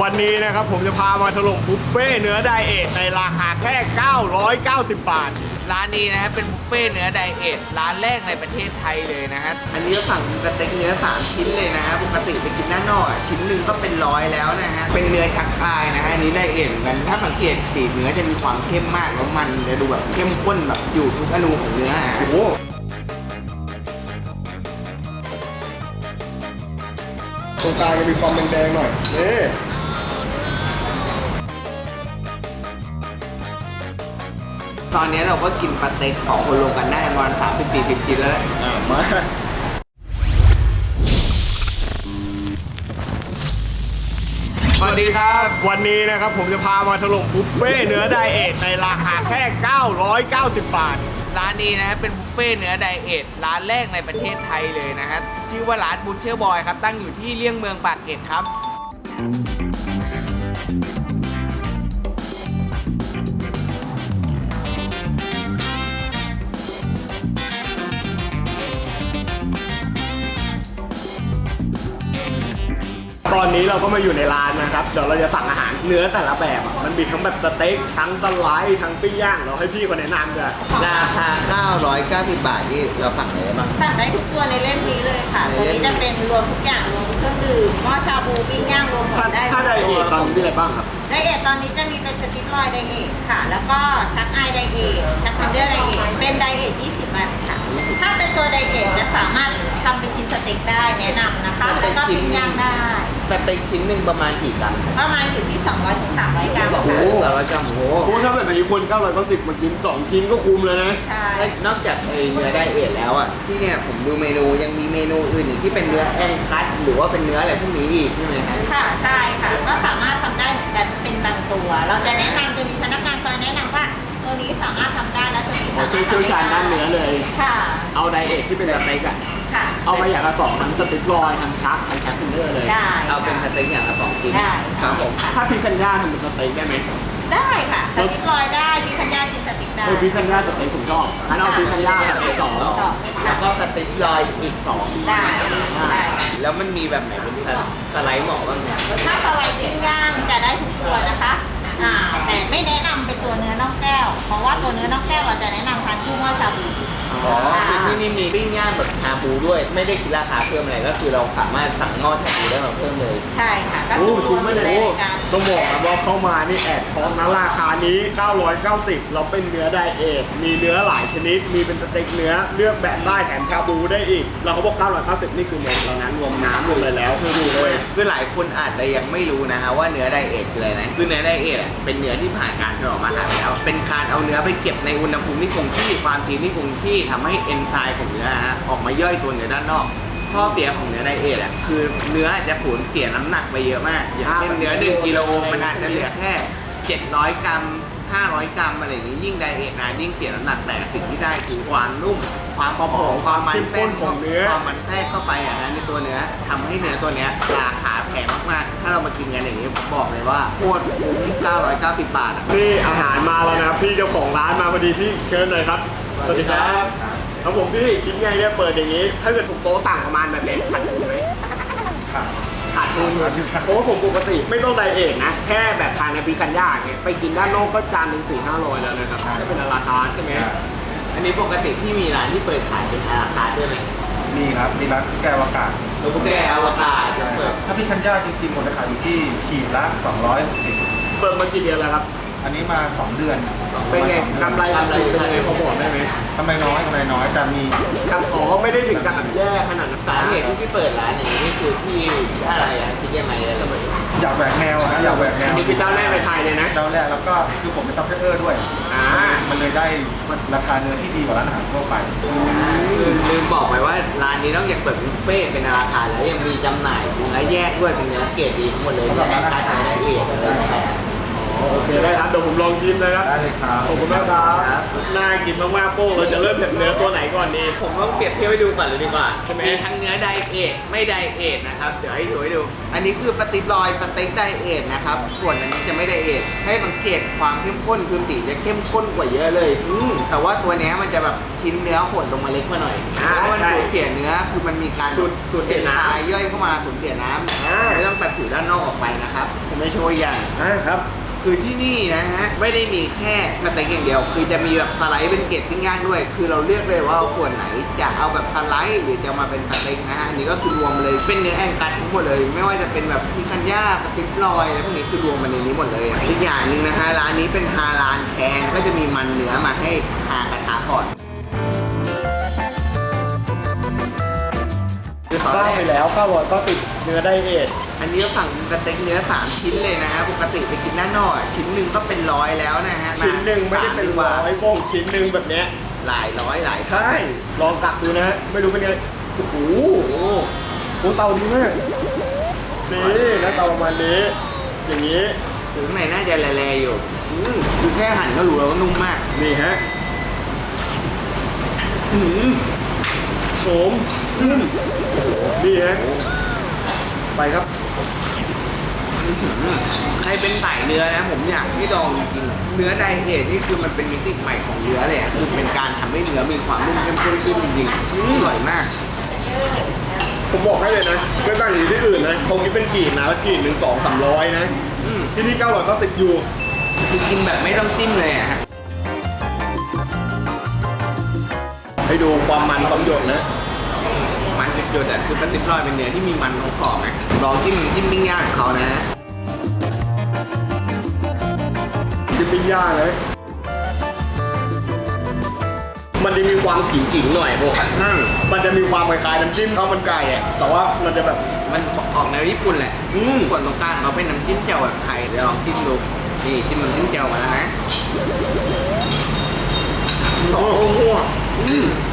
วันนี้นะครับผมจะพามาถล่มบุฟเฟ่ต์เนื้อไดเอทในราคาแค่ 990 บาท ร้านนี้นะครับเป็นบุฟเฟ่ต์เนื้อไดเอทร้านแรกในประเทศไทยเลยนะครับอันนี้ก็สั่งสเต็กเนื้อ 3 ชิ้นเลยนะฮะปกติไปกินหน้านอกอะชิ้นหนึ่งก็เป็นร้อยแล้วนะฮะเป็นเนื้อชักอายนะฮะอันนี้ไดเอทเหมือนกันถ้าสังเกตสีเนื้อจะมีความเข้มมากแล้วมันจะดูแบบเข้มข้นแบบอยู่ทุกอนูของเนื้ออะโอ้โหตรงกลางจะมีความแดงๆหน่อยนี่ ตอนนี้เราก็กินปลาเต็กของคนรวมกันได้ประมาณสามสิบสี่สิบชิ้นแล้วอะมาสวัสดีครับ วันนี้นะครับผมจะพามาถล่มบุฟเฟ่ต์เนื้อไดเอทในราคาแค่ 990 บาท ร้านนี้นะครับเป็นบุฟเฟ่ต์เนื้อไดเอทร้านแรกในประเทศไทยเลยนะครับชื่อว่าร้านบุชเชอร์บอยครับตั้งอยู่ที่เลี่ยงเมืองปากเกร็ดครับ เราก็มาอยู่ในร้านนะครับ เดี๋ยวเราจะสั่งอาหารเนื้อแต่ละแบบอะมันมีทั้งแบบสเต็กทั้งสไลด์ทั้งปิ้งย่างเราให้พี่คนแนะนำเลยราคา 990 บาทนี่เราสั่งอะไรบ้าง สั่งได้ทุกตัวในเล่มนี้เลยค่ะ ตัวนี้จะเป็นรวมทุกอย่างรวมเครื่องดื่มหม้อชาบูปิ้งย่างรวมหมถ้าดได้ถ้าไดเอทตอนนี้มีอะไรบ้างครับ ไดเอทตอนนี้จะมีเป็นสติ๊กลอยไดเอทค่ะ แล้วก็ชักไอไดเอทชักทันเดอร์ไดเอทเป็นไดเอท20วันค่ะ ถ้าเป็น ตัวไดเอทจะสามารถทำเป็นชิ้นสเต็กได้แนะนำนะคะแล้วก็ปิ้งย่างได้ สเต็กชิ้นหนึ่งประมาณกี่กรัมประมาณอยู่ที่ 200ถึง300กรัมโอ้โหค่ะ สามร้อยกรัมโอ้โหโอ้ถ้าแบบนี้คน990มากิน 2 ชิ้นก็คุ้มเลยนะ ใช่ นอกจากไอ้เนื้อไดเอทแล้วอะที่เนี่ยผมดูเมนูยังมีเมนูอื่นอีกที่เป็นเนื้อแองคัสหรือว่าเป็นเนื้ออะไรพวกนี้อีกใช่ไหมครับค่ะ ใช่ค่ะ ก็สามารถทำได้เหมือนกันเป็นบางตัว เราจะแนะนำจะมีพนักงานคอยแนะนำว่าตัวนี้สามารถทำได้แล้วตัวนี้อ๋อสามารถเชี่ยวชาญด้านเนื้อเลยค่ะ เอาไดเอทที่เป็นสเต็กอะค่ะ เอามาอย่างละสองทั้งสเต็กลอยทั้งชักทั้งชักเทนเดอร์เลยได้ เอาเป็นสเต็กอย่างละสองชิ้นได้ครับผมค่ะถ้าพิคันย่าทำเป็นสเต็กได้ไหมได้ค่ะสติ๊กลอยได้มีคัญญาจินสติ๊กได้เออพิคันย่าสเต็กผมชอบงั้นเอาพิคันย่าสเต็กสองต่อแล้วก็สเต็กลอยอีกสองได้ได้แล้วมันมีแบบไหนเป็นสไลด์เหมาะบ้างเนี่ยถ้าสไลด์ปิ้งย่างจะได้ทุกตัวนะคะอ่าแต่ไม่แนะนำเป็นตัวเนื้อน่องแก้ว เพราะว่าตัวเนื้อน่องแก้วเราจะแนะนำทานคู่หม้อชาบู อ๋อคือที่นี่มีปิ้งย่างแบบชาบูด้วย ไม่ได้คิดราคาเพิ่มอะไรก็คือเราสามารถสั่งงอชาบูได้มาเพิ่มเลย ใช่ค่ะก็โอ้คือจริงไหมอยู่เนี่ยในโอ้รายการต้องบอกนะว่าเข้ามานี่แอดท้องนะราคานี้ 990 เราเป็นเนื้อไดเอทมีเนื้อหลายชนิด มีเป็นสเต็กเนื้อเลือกแบบได้แถมชาบูได้อีก เราเขาบอก 990 นี่คือหมดเรานั้นรวมน้ำรวมเลยแล้วคือดูเลย คือหลายคนอาจจะยังไม่รู้นะฮะว่าเนื้อไดเอทคืออะไรนะคือเนื้อไดเอทอะเป็นเนื้อที่ผ่านการถนอมอาหารแล้ว เป็นการเอาเนื้อไปเก็บในอุณหภูมิที่คงที่ความชื้นที่คงที่ทำให้เอนไซม์ของเนื้อฮะออกมาย่อยตัวเนื้อด้านนอกข้อเสียของเนื้อไดเอทอะคือเนื้ออาจจะผลเสียน้ำหนักไปเยอะมากอย่างเช่นเนื้อ1กิโลมันอาจจะเหลือแค่ 700 กรัม 500 กรัมอะไรอย่างนี้ยิ่งไดเอทนานยิ่งเสียน้ำหนักแต่สิ่งที่ได้คือความนุ่ม ความหอมความมันแทรกของเนื้อความมันแทรกเข้าไปอะนะในตัวเนื้อทำให้เนื้อตัวเนี้ยราคาแพงมากๆถ้าเรามากินกันอย่างนี้ผมบอกเลยว่าโคตรคุ้ม990 บาทอะนี่อาหารมาแล้วนะพี่เจ้าของร้านมาพอดีพี่เชิญเลยครับ สวัสดีครับครับผมพี่คิดไงเนี่ยเปิดอย่างนี้ ถ้าเกิดผมโต๊ะสั่งประมาณแบบเล็กขาดทุนไหมขาดทุนเพราะว่าผมปกติไม่ต้องไดเอทนะ แค่แบบทานในปีกันย่าเนี่ยไปกินด้านนอกก็จานหนึ่งสี่ห้าร้อยแล้วนะครับถ้าเป็นราคาใช่ไหมอันนี้ปกติที่มีร้านที่เปิดขายเป็นราคาด้วยไหมมีครับ มีร้านแก้วอากาศลูกแก้วอวกาศจะเปิดถ้าพี่คันย่าจริงๆผมจะขายอยู่ที่ขีดละ260เปิดมากี่เดือนแล้วครับ อันนี้มา 2 เดือนเป็นไงประมาณสองกำเดือนไรกำไรเป็นไงพอบอกได้ไหมกำไรน้อยกำไรน้อยแต่มีกำอ๋อไม่ได้ถึงกับแบบแย่ขนาดนั้นสาเหตุที่พี่เปิดร้านอย่างนี้นี่คือที่อะไรอะคิดยังไงอะไรแบบนี้อยากแหวกแนวนะอยากแหวกแนอันวนี้คือเจ้าแรกในไทยเลยนะ เจ้าแรกแล้วก็คือผมเป็นซัพพลายเออร์ด้วย อ่า มันเลยได้ราคาเนื้อที่ดีกว่าร้านอาหารทั่วไปคือลืมบอกไปว่าร้านนี้นอกจากเปิดบุฟเฟ่ต์เป็นราคาแล้วยังมีจำหน่ายเนื้อแยกด้วยเป็นเนื้อเกรดดีทั้งหมดเลยเนื้อแอร์คัสเนื้อละเอียดอะไรแบบนี้ โอเคได้ครับเดี๋ยวผมลองชิมนะครับได้เลยครับขอบคุณมากครับน่ากินมากๆโป้งเราจะเริ่มจากเนื้อตัวไหนก่อนดี ผมต้องเปรียบเทียบให้ดูก่อนเลยดีกว่าใช่ไหม มีทั้งเนื้อไดเอทไม่ไดเอทนะครับ เดี๋ยวให้ดูให้ดู อันนี้คือปฏิบลอยสเต็กไดเอทนะครับ ส่วนอันนี้จะไม่ไดเอทให้สังเกตความเข้มข้นคือสีจะเข้มข้นกว่าเยอะเลยอืมแต่ว่าตัวเนี้ยมันจะแบบชิ้นเนื้อหดลงมาเล็กมาหน่อยอ่าเพราะมันใช่สูญเสียเนื้อคือมันมีการสูญสูญเสียน้ำทรายย่อยเข้ามาสูญเสียน้อ่าำไม่ต้องตัดผิวด้านนอกออกไปนะครับผมไม่ช่วยอย่าง อ่าครับ คือที่นี่นะฮะไม่ได้มีแค่สเต็กอย่างเดียว คือจะมีแบบสไลด์เป็นเกล็ดปิ้งย่างด้วย คือเราเลือกเลยว่าเอาส่วนไหนจะเอาแบบสไลด์หรือจะมาเป็นสเต็กนะฮะอันนี้ก็คือรวมเลยเป็นเนื้อแองกัสทั้งหมดเลย ไม่ว่าจะเป็นแบบพิคันย่าสติบลอยอะไรพวกนี้คือรวมมาในนี้หมดเลยอีกอย่างหนึ่งนะฮะร้านนี้เป็นฮาลานแพงก็จะมีมันเนื้อมาให้ทากระทะก่อน ตอนได้แรกไปแล้ว900ก็ติดเนื้อไดเอทอันนี้ก็สั่งสเต็กเนื้อ3ชิ้นเลยนะฮะปกติไปกินด้านนอกอะชิ้นหนึ่งก็เป็นร้อยแล้วนะฮะชิ้นหนึ่งไม่ได้เป็นสาดีกว่าร้อยโป้งชิ้นหนึ่งแบบเนี้ยหลายร้อยหลายใช่ลองตักดูนะ ไม่รู้เป็นไงโอ้โหโอ้โหเตาดีมากนี่นะเตาประมาณนี้ อย่างนี้ถึงข้างในน่าจะแลๆอยู่อืมคือแค่หั่นก็รู้แล้วว่านุ่มมาก นี่ฮะ อืมโสมอืม โอ้โหนี่ฮะไปครับ ใครเป็นสายเนื้อนะผมอยากให้ลองจริงๆเนื้อไดเอทนี่คือมันเป็นมิติใหม่ของเนื้อเลยอะคือเป็นการทำให้เนื้อมีความนุ่มเข้มข้นขึ้นจริงๆอร่อยมาก ผมบอกให้เลยนะไม่ต่างจากที่อื่นนะคงคิดเป็นกีบนะแล้วกีบหนึ่งสองสามร้อยนะ อืม ที่นี่เก้าร้อยก็ติดอยู่คือกินแบบไม่ต้องจิ้มเลยอะฮะ ให้ดูความมันความหยดนะ มันจุดๆอะคือปลาติบลอยเป็นเนื้อที่มีมันของขอบๆนะลองจิ้มจิ้มปิ้งย่างของเขานะจะปิ้งย่างเลย มันจะมีความกิ่งๆหน่อยพวกอืมมันจะมีความคล้ายๆน้ำจิ้มข้าวมันไก่อะแต่ว่ามันจะแบบ มันออกแนวญี่ปุ่นแหละอืมส่วนตรงกลางเราเป็นน้ำจิ้มแจ่วแบบไทยเดี๋ยวลองจิ้มดูนี่จิ้มน้ำจิ้มแจ่วมาแล้วนะโอ้โห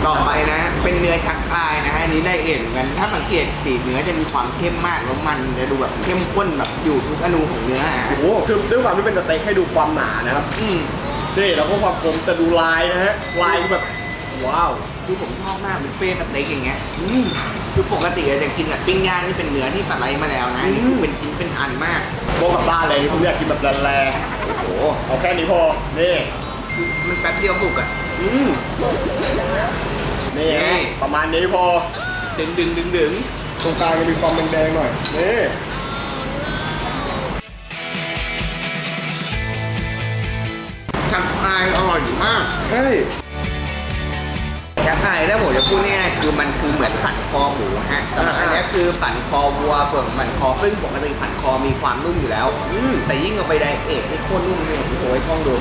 ต่อไปนะ เป็นเนื้อชักอายนะฮะอันนี้ได้เอ็นเหมือนกัน ถ้าสังเกตสีเนื้อจะมีความเข้มมากแล้วมันจะดูแบบเข้มข้นแบบอยู่ทุกอนูของเนื้ออะโอ้โหคือด้วยความที่เป็นสเต็กให้ดูความหนานะครับอืม นี่แล้วก็ความกลมแต่ดูลายนะฮะลายแบบว้าวคือผมชอบมากเป็นเฟ่สเต็กอย่างเงี้ยอืม คือปกติเราจะกินแบบปิ้งย่างที่เป็นเนื้อที่สไลด์มาแล้วนะอันนี่คือเป็นชิ้นเป็นอันมาก โบกลับบ้านเลยผมอยากกินแบบแรงๆโอ้โหเอาแค่นี้พอนี่คือมันแป๊บเดียวสุกอะ อืมนี่ประมาณนี้พอ ดึงดึงดึงดึงตรงกลางจะมีความแดงๆหน่อย นี่ชักอายอร่อยมาก เฮ้ยชักอายถ้าผมจะพูดง่ายคือมันคือเหมือนสันคอหมูฮะแต่อันเนี้ยคือสันคอวัวเปลือกสันคอซึ่งปกติสันคอมีความนุ่มอยู่แล้ว แต่ยิ่งเอาไปไดเอทนี่โคตรนุ่มเลยโอ้โหให้กล้องดู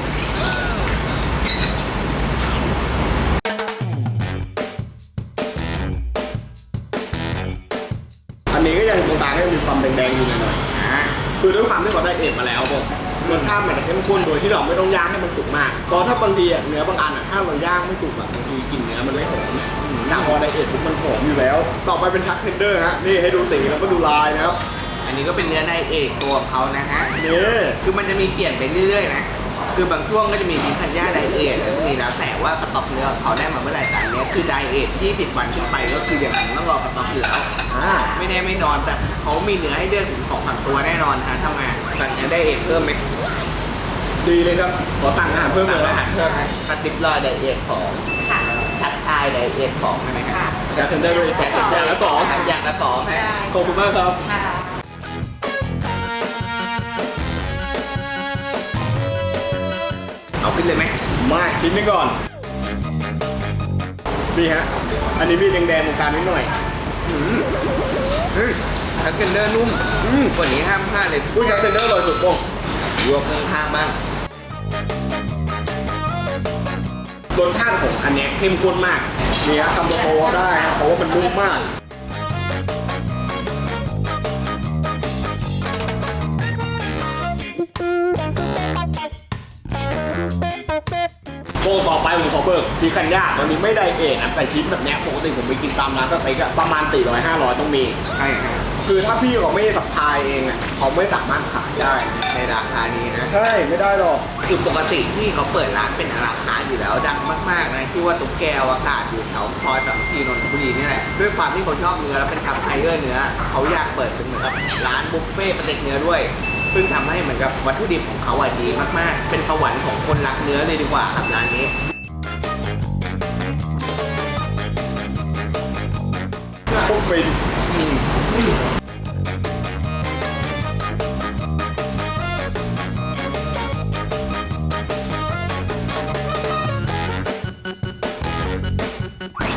ด้วยความที่เขาได้เอ็ดมาแล้วผมรสชาติมันจะเข้มข้นโดยที่เราไม่ต้องย่างให้มันสุกมากเพราะถ้าบางทีอะเนื้อบางอันอะถ้าเราย่างไม่สุกอะบางทีกลิ่นเนื้อมันไม่หอมแต่พอไดเอทปุ๊บมันหอมอยู่แล้ว ต่อไปเป็นชักเทนเดอร์ฮะนี่ให้ดูสีแล้วก็ดูลายนะครับอันนี้ก็เป็นเนื้อไดเอทตัวของเขานะฮะ นี่คือมันจะมีเปลี่ยนไปเรื่อยๆนะ คือบางช่วงก็จะมีพิคันย่าไดเอทอะไรพวกนี้แล้วแต่ว่าสต็อกเนื้อของเขาได้มาเมื่อไหร่แต่อันเนี้ยคือไดเอท20วันขึ้นไปก็คืออย่างนั้นต้องรอสต็อกอยู่แล้วอ่าไม่แน่ไม่นอนแต่เขามีเนื้อให้เลือกถึงสองสามตัวแน่นอนฮะถ้ามาสั่งเนื้อไดเอทเพิ่มไหมดีเลยครับ ขอตั้งอาหารเพิ่มเลยอาหารเพิ่มไหมสติปลอยไดเอทของค่ะชักอายไดเอทของใช่ไหมครับชักเทนเดอร์ด้วยอย่างละสองอย่างละสองฮะได้ขอบคุณมากครับ ค่ะ เอาขึ้นเลยไหมมาชิ้นนี้ก่อนนี่ฮะ อันนี้มีแดงๆตรงกลางนิดหน่อยอืมเฮ้ยชักเกนเดอร์นุ่มอืมกว่านี้ห้ามพลาดเลยอุ้ยชักเทนเดอร์อร่อยสุดโป้งรวมข้างๆบ้างรสชาติของอันเนี้ยเข้มข้นมากนี่ฮะทำโตๆได้ครับเพราะว่ามันนุ่มมาก โป้ต่อไปผมขอเบิกพีคันย่าตอนนี้ไม่ได้เองนะแต่ชิ้นแบบเนี้ยปกติผมไปกินตามร้านสเต็กอะประมาณ400 500ต้องมี ใช่ฮะคือถ้าพี่เขาไม่สับพายเองอะเขาไม่สามารถขายได้นะในราคานี้นะ ใช่ ไม่ได้หรอก คือปกติที่เขาเปิดร้านเป็นราคาอยู่แล้วดังมากๆนะชื่อว่าตุ๊กแกวอากาศอยู่แถวซอยแบบทีนนทบุรีนี่แหละด้วยความที่เขาชอบเนื้อแล้วเป็นทับไทเกอร์เนื้อเขาอยากเปิดเป็นเหมือนกับร้านบุฟเฟ่ต์สเต็กเนื้อด้วย ซึ่งทำให้เหมือนกับวัตถุดิบของเขาอะดีมากๆ เป็นประวัติของคนรักเนื้อเลยดีกว่าครับร้านนี้ พวกฟิน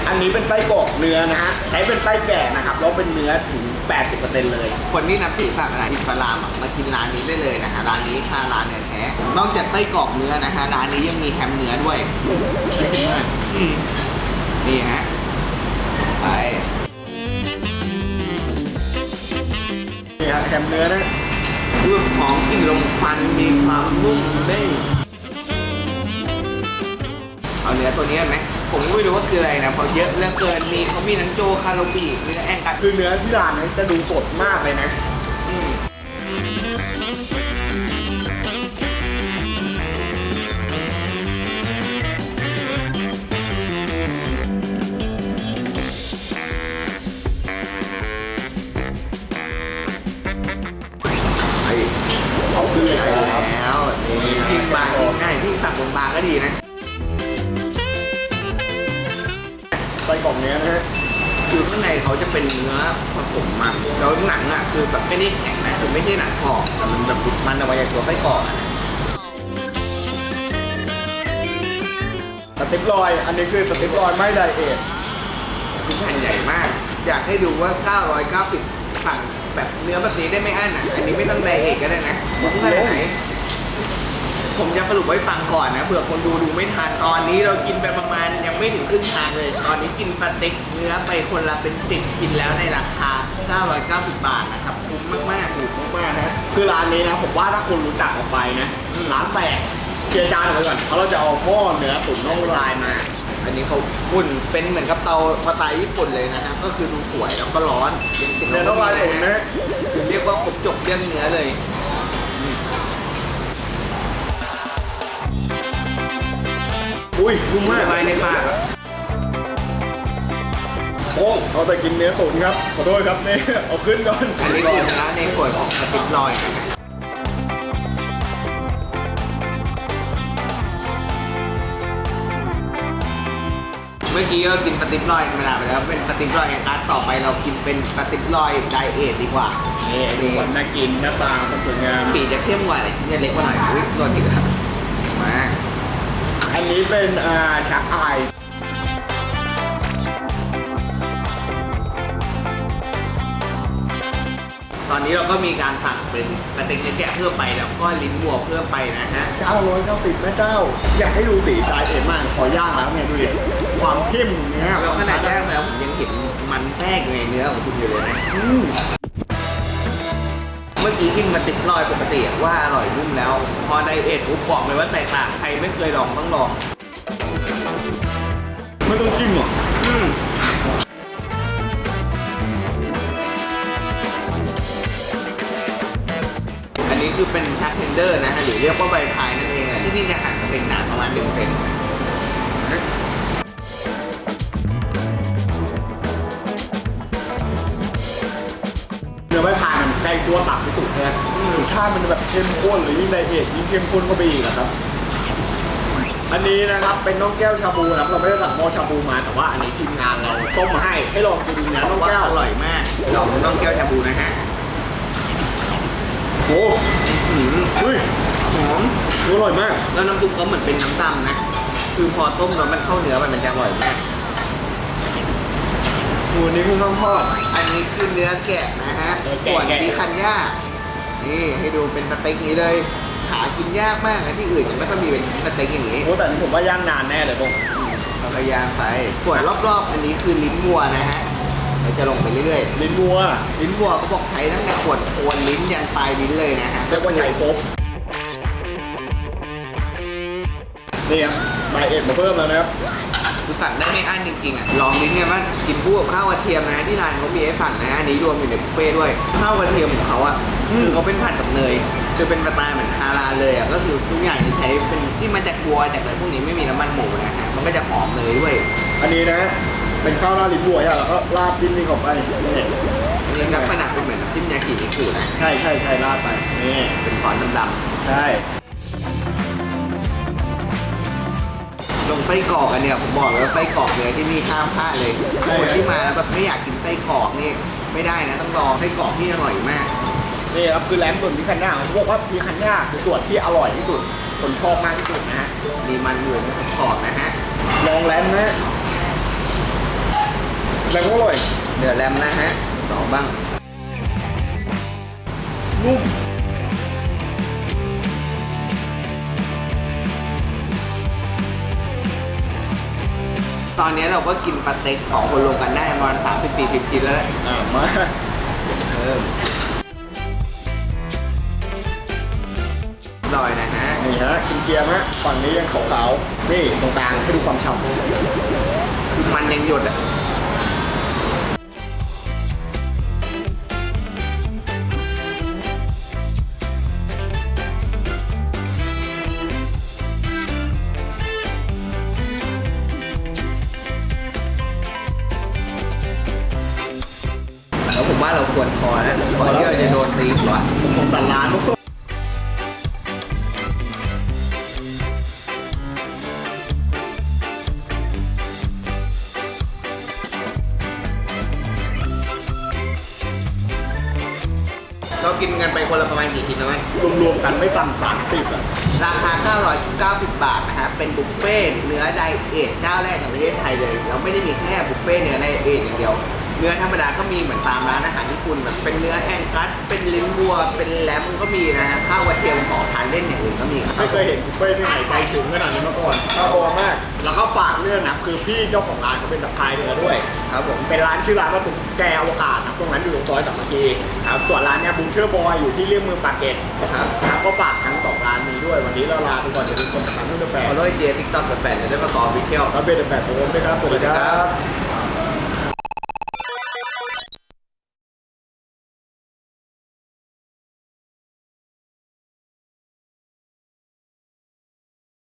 อันนี้เป็นไส้กรอกเนื้อนะฮะใช้เป็นไส้แก่นะครับแล้วเป็นเนื้อถึง 80%เลย คนที่นับถือศาสนาอิสลามอะมากินร้านนี้ได้เลยนะฮะร้านนี้ค่าร้านเนื้อแท้นอกจากไส้กรอกเนื้อนะฮะร้านนี้ยังมีแฮมเนื้อด้วยอืมนี่ฮะไปนี่ฮะแฮมเนื้อนะรูปของกลิ่นลมควันมีความนุ่มเด้งเอาเนื้อตัวนี้ไหม ผมก็ไม่รู้ว่าคืออะไรนะเพราะเยอะเหลือเกินมีเขามีนังโจคาโรบีเนื้อแองกัดคือเนื้อที่ร้านนี้จะดูสดมากเลยนะอืมไอ้เอาขึ้นเลยใช่ครับแล้วนี่พิงบางพิงง่ายพิงสั่งบางๆก็ดีนะ ไส้กรอกเนื้อนะฮะคือข้างในเขาจะเป็นเนื้อผสมมันแล้วหนังอะคือแบบไม่ได้แข็งนะคือไม่ใช่หนังกรอบแต่มันแบบติดมันออกมาจากตัวไส้กรอกอะนะสติ๊กลอย อันนี้คือสติ๊กลอยไม่ไดเอทคือแผ่นใหญ่มาก อยากให้ดูว่า 990สั่งแบบเนื้อแบบนี้ได้ไม่อั้นอะอันนี้ไม่ต้องไดเอทก็ได้นะคุ้มขนาดไหน ผมจะสรุปไว้ฟังก่อนนะเผื่อคนดูดูไม่ทันตอนนี้เรากินไปประมาณยังไม่ถึงครึ่งทางเลย ตอนนี้กินสเต็กเนื้อไปคนละเป็นสิบกินแล้วในราคา 990 บาทนะครับคุ้มมากๆถูกมากๆนะ คือร้านนี้นะผมว่าถ้าคุณรู้จักออกไปนะร้านแตกเคลียร์จานออกไปก่อนเพราะเราจะเอาหม้อเนื้อตุ๋นน่องลายมา อันนี้เขาอุ่นเป็นเหมือนกับเตาสไตล์ญี่ปุ่นเลยนะฮะก็คือดูสวยแล้วก็ร้อนยังติดเนื้อน่องลายตุ๋นนะคือเรียกว่าครบจบเรื่องเนื้อเลย อุ้ยนุ่มมากไว้ในปากอะโอ้เอาแต่กินเนื้อตุ๋นครับ ขอโทษครับนี่เอาขึ้นก่อนอันนี้คือร้านในส่วนของสติ๊กลอยนะฮะเมื่อกี้เรากินสติ๊กลอยธรรมดาไปแล้วเป็นสติ๊กลอยแองกัสต่อไปเรากินเป็นสติ๊กลอยไดเอทดีกว่านี่ดูความน่ากินหน้าตาความสวยงามปีจะเข้มกว่าเลยเนี่ยเล็กกว่าหน่อยอุ้ยโดนอีกแล้วมา อันนี้เป็นอ่าชักอายตอนนี้เราก็มีการสั่งเป็นสเต็กเนื้อแกะเพิ่มไปแล้วก็ลิ้นวัวเพิ่มไปนะฮะเก้าร้อยเก้าสิบแม่เจ้า อยากให้ดูสีไดเอทมาก ขอย่างแล้วเนี่ยดูดิความเข้มเนื้อแล้วขนาดย่างแล้วผมยังเห็นมันแทรกอยู่ในเนื้อของคุณอยู่เลยนะ อืม เมื่อกี้กินมาติดลอยปกติอะว่าอร่อยนุ่มแล้ว พอไดเอทปุ๊บบอกเลยว่าแตกต่างใครไม่เคยลองต้องลอง ไม่ต้องจิ้มหรอกอืมอันนี้คือเป็นชักเทนเดอร์นะฮะหรือเรียกว่าใบพายนั่นเองอะที่นี่จะหั่นสเต็กหนาประมาณหนึ่งเซนเนื้ มันใกล้ตัวตับที่สุดนะรสชาติมันแบบเข้มข้นหรือยิ่งไดเอทยิ่งเข้มข้นเข้าไปอีกนะครับ อันนี้นะครับเป็นน้องแก้วชาบูนะครับเราไม่ได้สั่งหม้อชาบูมาแต่ว่าอันนี้ทีมงานเราต้มมาให้ให้ลองกินนะเพน้องราะว่าแก้วอร่อยมากลองต้องแก้วชาบูนะฮะโอ้อืมเฮ้ยหอมอร่อยมาก แล้วน้ำซุปเขาเหมือนเป็นน้ำตำนะ คือพอต้มแล้วมันเข้าเนื้อมันมันจะอร่อยมาก หมูนี้คุณต้องทอด อันนี้คือเนื้อแกะนะฮะเนื้อแกะส่วนแกะ ที่คันย่านี่ให้ดูเป็นสเต็กนี้เลย หากินยากมากนะที่อื่นยังไม่ค่อยมีเป็นสเต็กอย่างนี้ โอ้แต่อันนี้ผมว่าย่างนานแน่เลยพงเราก็ย่างไปส่วนรอบๆ อันนี้คือลิ้นวัวนะฮะเราจะลงไปเรื่อยลิ้นวัวๆ ลิ้นวัวเขาบอกใช้ตั้งแต่ขวดโคนลิ้นยันปลายลิ้นเลยนะฮะเรียกว่าใหญ่ครบนี่ครับไดเอทมาเพิ่มแล้วนะครับ คือสั่งได้ไม่อั้นจริงๆอะลองนิดเนี่ยว่ากินคู่กับข้าวกระเทียมนะที่ร้านเขามีให้สั่งนะอันนี้รวมอยู่ในบุฟเฟ่ต์ด้วยข้าวกระเทียมของเขาอะคือเขาเป็นผัดกับเนยคือเป็นสไตล์เหมือนฮาลาลเลยอะก็คือทุกอย่างจะใช้เป็นที่มาจากวัวจากอะไรพวกนี้ไม่มีน้ำมันหมูนะฮะมันก็จะหอมเนยด้วยอันนี้นะ เป็นข้าวหน้าลิ้นบัวอะแล้วก็ราดดิ้นนี่เข้าไปนี่อันนี้ลักษณะเป็นเหมือนน้ำจิ้มยากินิคุนะใช่ใช่ใช่ราดไปนี่เป็นฟอนต์ดำใช่ ลงไส้กรอกอันเนี่ยผมบอกเลยว่าไส้กรอกเนี่ยที่นี่ห้ามพลาดเลยคนที่มาแล้วแบบไม่อยากกินไส้กรอกนี่ไม่ได้นะต้องลองไส้กรอกที่อร่อยมาก นี่ครับคือแรมส่วนพิคันย่าเขาบอกว่าพิคันย่าคือส่วนที่อร่อยที่สุดคนชอบมากที่สุดนะฮะมีมันอยู่ในกรอบนะฮะลองแรมนะฮะแรมก็อร่อยเดือดแรมนะฮะสองบ้างนุ่ม ตอนนี้เราก็กินปลาเต็กของคนรวมกันได้ประมาณสามสิบสี่สิบชิ้นแล้วแหละอ่ามาเอออร่อยนะฮะนี่ฮะกินเกียร์ฮะฝั่งนี้ยังขาวๆนี่ตรงกลางให้ดูความฉ่ำมันยังหยดอะ กี่ชิ้นแล้วไหมรวมๆกันไม่ต่ำสามสิบอะราคา 990 บาทนะฮะเป็นบุฟเฟ่ต์เนื้อไดเอทเจ้าแรกในประเทศไทยเลย เราไม่ได้มีแค่บุฟเฟ่ต์เนื้อไดเอทอย่างเดียว เนื้อธรรมดาก็มีเหมือนตามร้านอาหารญี่ปุ่นแบบเป็นเนื้อแองกัสเป็นลิ้นวัว เป็นแรมก็มีนะฮะข้าวกระเทียมขอทานเล่นอย่างอื่นก็มีครับ ไม่เคยเห็นบุฟเฟ่ต์ที่ไหนใจถึงขนาดนี้มาก่อนข้าวโอมาก แล้วก็ฝากเรื่องนะคือพี่เจ้าของร้านเขาเป็นตะไคร้เนื้อด้วย ครับผมเป็นร้านชื่อร้านว่าตุกแกอวกาศนะตรงนั้นอยู่ตรงซอยสามัคคีครับส่วนร้านเนี้ยบุญเชื่อบอยอยู่ที่เรียกเมืองปากเกร็ดครับครับก็ฝากทั้งสองร้านนี้ด้วย วันนี้เราลาไปก่อนเดี๋ยวทุกคนติดตามด้วยแฟขนอโทษเจทิกต็อกแฟนๆจะได้มาต่อวิเที่ยวแล้วเป็นแบบผมด้วยครับสวัสดีครับ